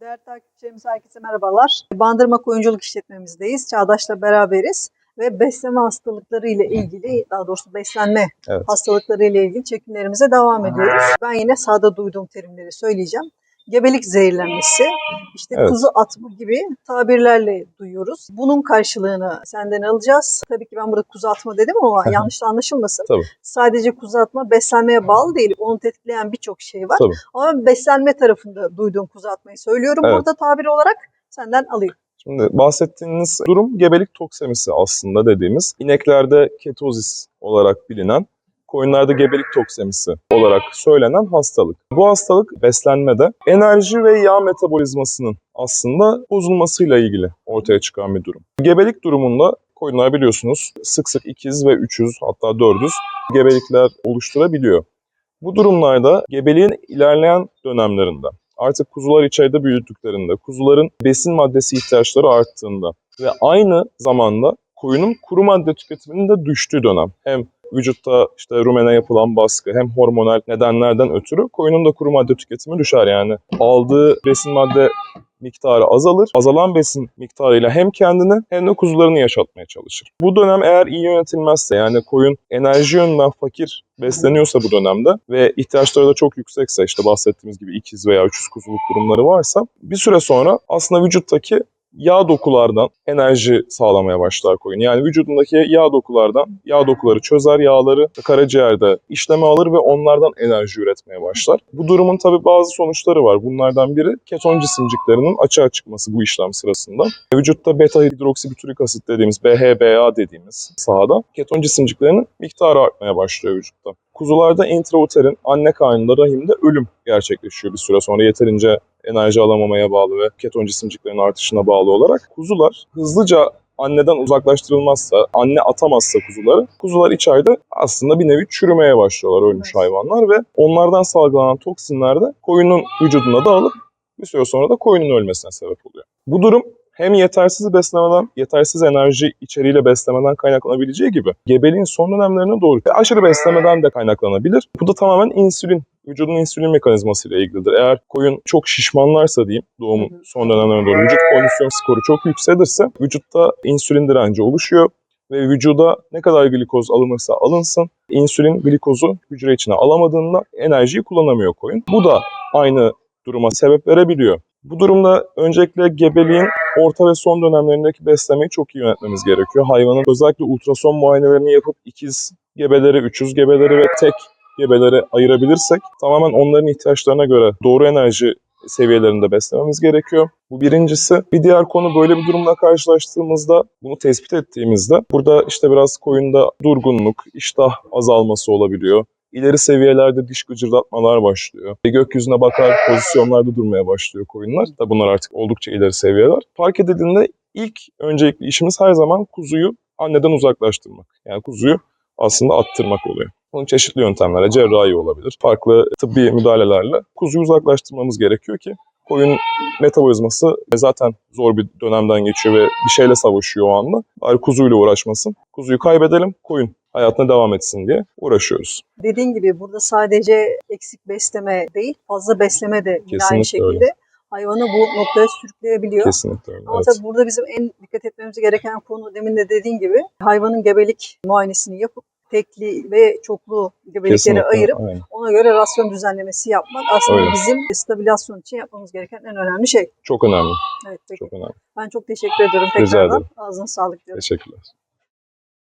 Değerli takipçilerimiz herkese merhabalar. Bandırma Koyunculuk işletmemizdeyiz. Çağdaş'la beraberiz ve besleme hastalıkları ile ilgili, daha doğrusu beslenme Evet. hastalıkları ile ilgili çekimlerimize devam ediyoruz. Ben yine sahada duyduğum terimleri söyleyeceğim. Gebelik zehirlenmesi, işte Evet. kuzu atma gibi tabirlerle duyuyoruz. Bunun karşılığını senden alacağız. Tabii ki ben burada kuzu atma dedim ama yanlış anlaşılmasın. Tabii. Sadece kuzu atma beslenmeye bağlı değil. Onu tetikleyen birçok şey var. Tabii. Ama beslenme tarafında duyduğum kuzu atmayı söylüyorum. Evet. Burada tabir olarak senden alayım. Şimdi bahsettiğiniz durum gebelik toksemisi aslında dediğimiz ineklerde ketozis olarak bilinen koyunlarda gebelik toksemisi olarak söylenen hastalık. Bu hastalık beslenmede enerji ve yağ metabolizmasının aslında bozulmasıyla ilgili ortaya çıkan bir durum. Gebelik durumunda koyunlar biliyorsunuz sık sık ikiz ve üçüz hatta dördüz gebelikler oluşturabiliyor. Bu durumlarda gebeliğin ilerleyen dönemlerinde artık kuzular içeride büyüdüklerinde, kuzuların besin maddesi ihtiyaçları arttığında ve aynı zamanda koyunun kuru madde tüketiminin de düştüğü dönem. Hem vücutta işte rumene yapılan baskı hem hormonal nedenlerden ötürü koyunun da kuru madde tüketimi düşer yani. Aldığı besin madde miktarı azalır. Azalan besin miktarıyla hem kendini hem de kuzularını yaşatmaya çalışır. Bu dönem eğer iyi yönetilmezse yani koyun enerji yönünden fakir besleniyorsa bu dönemde ve ihtiyaçları da çok yüksekse işte bahsettiğimiz gibi ikiz veya üçüz kuzuluk durumları varsa bir süre sonra aslında vücuttaki yağ dokulardan enerji sağlamaya başlar koyun. Yani vücudundaki yağ dokulardan yağ dokuları çözer yağları karaciğerde işleme alır ve onlardan enerji üretmeye başlar. Bu durumun tabii bazı sonuçları var. Bunlardan biri keton cisimciklerinin açığa çıkması bu işlem sırasında. Vücutta beta hidroksibütürik asit dediğimiz BHBA dediğimiz sahada keton cisimciklerinin miktarı artmaya başlıyor vücutta. Kuzularda intrauterin anne karnında rahimde ölüm gerçekleşiyor bir süre sonra yeterince enerji alamamaya bağlı ve keton cisimciklerin artışına bağlı olarak. Kuzular hızlıca anneden uzaklaştırılmazsa, anne atamazsa kuzuları, kuzular içeride aslında bir nevi çürümeye başlıyorlar ölmüş hayvanlar ve onlardan salgılanan toksinler de koyunun vücuduna dağılıp bir süre sonra da koyunun ölmesine sebep oluyor. Bu durum hem yetersiz beslemeden, yetersiz enerji içeriğiyle beslemeden kaynaklanabileceği gibi gebeliğin son dönemlerine doğru ve aşırı beslemeden de kaynaklanabilir. Bu da tamamen insülin, vücudun insülin mekanizması ile ilgilidir. Eğer koyun çok şişmanlarsa diyeyim doğumun son dönemlerine doğru vücut kondisyon skoru çok yükselirse vücutta insülin direnci oluşuyor ve vücuda ne kadar glikoz alınırsa alınsın insülin glikozu hücre içine alamadığında enerjiyi kullanamıyor koyun. Bu da aynı duruma sebep verebiliyor. Bu durumda öncelikle gebeliğin orta ve son dönemlerindeki beslemeyi çok iyi yönetmemiz gerekiyor. Hayvanın özellikle ultrason muayenelerini yapıp ikiz gebeleri, üçüz gebeleri ve tek gebeleri ayırabilirsek tamamen onların ihtiyaçlarına göre doğru enerji seviyelerinde beslememiz gerekiyor. Bu birincisi. Bir diğer konu böyle bir durumla karşılaştığımızda, bunu tespit ettiğimizde burada işte biraz koyunda durgunluk, iştah azalması olabiliyor. İleri seviyelerde diş gıcırdatmalar başlıyor. E, Gökyüzüne bakar pozisyonlarda durmaya başlıyor koyunlar. Da bunlar artık oldukça ileri seviyeler. Fark edildiğinde ilk öncelikli işimiz her zaman kuzuyu anneden uzaklaştırmak. Yani kuzuyu aslında attırmak oluyor. Bunun çeşitli yöntemlerle cerrahi olabilir. Farklı tıbbi müdahalelerle kuzuyu uzaklaştırmamız gerekiyor ki koyun metabolizması zaten zor bir dönemden geçiyor ve bir şeyle savaşıyor o anda. Bari kuzuyla uğraşmasın. Kuzuyu kaybedelim, koyun hayatına devam etsin diye uğraşıyoruz. Dediğin gibi burada sadece eksik besleme değil, fazla besleme de yine aynı şekilde hayvanı bu noktaya sürükleyebiliyor. Kesinlikle öyle. Ama Evet. tabii burada bizim en dikkat etmemiz gereken konu demin de dediğin gibi hayvanın gebelik muayenesini yapıp tekli ve çoklu Kesinlikle. ayırıp Aynen. ona göre rasyon düzenlemesi yapmak aslında Öyle. bizim stabilizasyon için yapmamız gereken en önemli şey. Çok önemli. Evet peki. Çok önemli. Ben çok teşekkür Rica tekrardan. ederim. Ağzına sağlık diyorum. Teşekkürler.